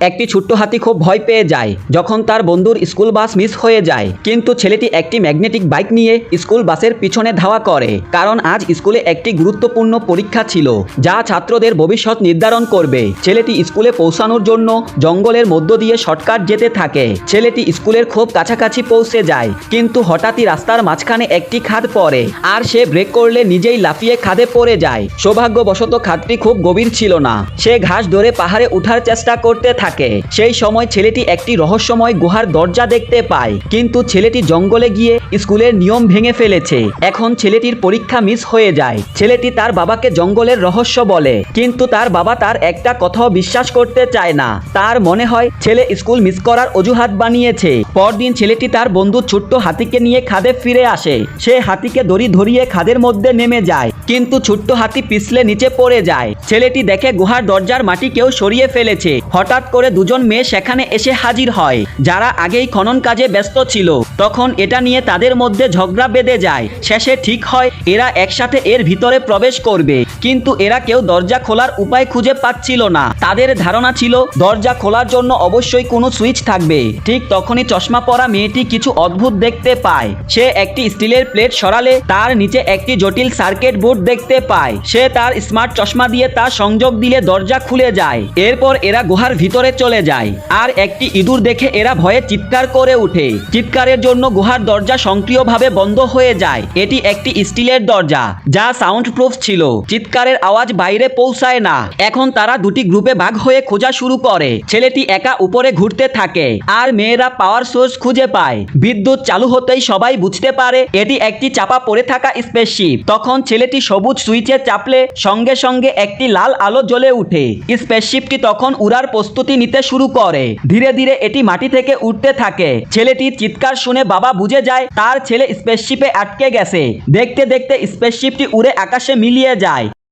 একটি ছোট্ট হাতি খুব ভয় পেয়ে যায় যখন তার বন্ধুর স্কুল বাস মিস হয়ে যায়। কিন্তু ছেলেটি একটি ম্যাগনেটিক বাইক নিয়ে স্কুল বাসের পিছনে ধাওয়া করে, কারণ আজ স্কুলে একটি গুরুত্বপূর্ণ পরীক্ষা ছিল, যা ছাত্রদের ভবিষ্যৎ নির্ধারণ করবে। ছেলেটি স্কুলে পৌঁছানোর জন্য জঙ্গলের মধ্য দিয়ে শর্টকাট যেতে থাকে। ছেলেটি স্কুলের খুব কাছাকাছি পৌঁছে যায়, কিন্তু হঠাৎই রাস্তার মাঝখানে একটি খাদ পড়ে, আর সে ব্রেক করলে নিজেই লাফিয়ে খাদে পড়ে যায়। সৌভাগ্যবশত খাদটি খুব গভীর ছিল না। সে ঘাস ধরে পাহাড়ে উঠার চেষ্টা করতে থাকে সেই সময় ছেলেটি একটি রহস্যময় গুহার দরজা দেখতে পায়। কিন্তু ছেলেটি জঙ্গলে গিয়ে স্কুলের নিয়ম ভেঙে ফেলেছে। এখন ছেলেটির পরীক্ষা মিস হয়ে যায়। ছেলেটি তার বাবাকে জঙ্গলের রহস্য বলে। কিন্তু তার বাবা তার একটা কথাও বিশ্বাস করতে চায় না। তার মনে হয়, ছেলে স্কুল মিস করার অজুহাত বানিয়েছে। পরদিন ছেলেটি তার বন্ধু ছোট্ট হাতিকে নিয়ে খাদে ফিরে আসে। সে হাতিকে দড়ি ধরিয়ে খাদের মধ্যে নেমে যায়। কিন্তু ছোট্ট হাতি পিছলে নিচে পড়ে যায়। ছেলেটি দেখে গুহার দরজার মাটি কেউ সরিয়ে ফেলেছে। হঠাৎ করে দুজন মেয়ে সেখানে এসে হাজির হয়, যারা আগেই খনন কাজে ব্যস্ত ছিল। তখন এটা নিয়ে তাদের মধ্যে ঝগড়া বেঁধে যায়। শেষে ঠিক হয়, এরা একসাথে এর ভিতরে প্রবেশ করবে। কিন্তু এরা কেউ দরজা খোলার উপায় খুঁজে পাচ্ছিল না। তাদের ধারণা ছিল, দরজা খোলার জন্য অবশ্যই কোনো সুইচ থাকবে। ঠিক তখনই চশমা পরা মেয়েটি কিছু অদ্ভুত দেখতে পায়। সে একটি স্টিলের প্লেট সরালে, তার নিচে একটি জটিল সার্কিট বোর্ড দেখতে পায়। সে তার স্মার্ট চশমা দিয়ে তা সংযোগ দিলে দরজা খুলে যায়। এরপর এরা গুহার ভিতরে চলে যায়। আর একটি ইঁদুর দেখে এরা ভয়ে চিৎকার করে ওঠে। চিৎকারের জন্য গুহার দরজা সক্রিয়ভাবে বন্ধ হয়ে যায়। এটি একটি স্টিলের দরজা, যা সাউন্ড প্রুফ ছিল। চিৎকারের আওয়াজ বাইরে পৌঁছায় না। এখন তারা দুটি গ্রুপে ভাগ হয়ে খোঁজা শুরু করে। ছেলেটি একা উপরে ঘুরতে থাকে। আর মেয়েরা পাওয়ার সোর্স খুঁজে পায়। বিদ্যুৎ চালু হতেই সবাই বুঝতে পারে, এটি একটি চাপা পড়ে থাকা স্পেসশিপ। তখন ছেলেটি সবুজ সুইচে চাপলে সঙ্গে সঙ্গে একটি লাল আলো জ্বলে উঠে। স্পেসশিপটি তখন উড়ার প্রস্তুতি নিতে শুরু করে? ধীরে ধীরে এটি মাটি থেকে উঠতে থাকে। ছেলেটির চিৎকার শুনে বাবা বুঝে যায়, তার ছেলে স্পেসশিপে আটকে গেছে। দেখতে দেখতে স্পেসশিপটি উড়ে আকাশে মিলিয়ে যায়।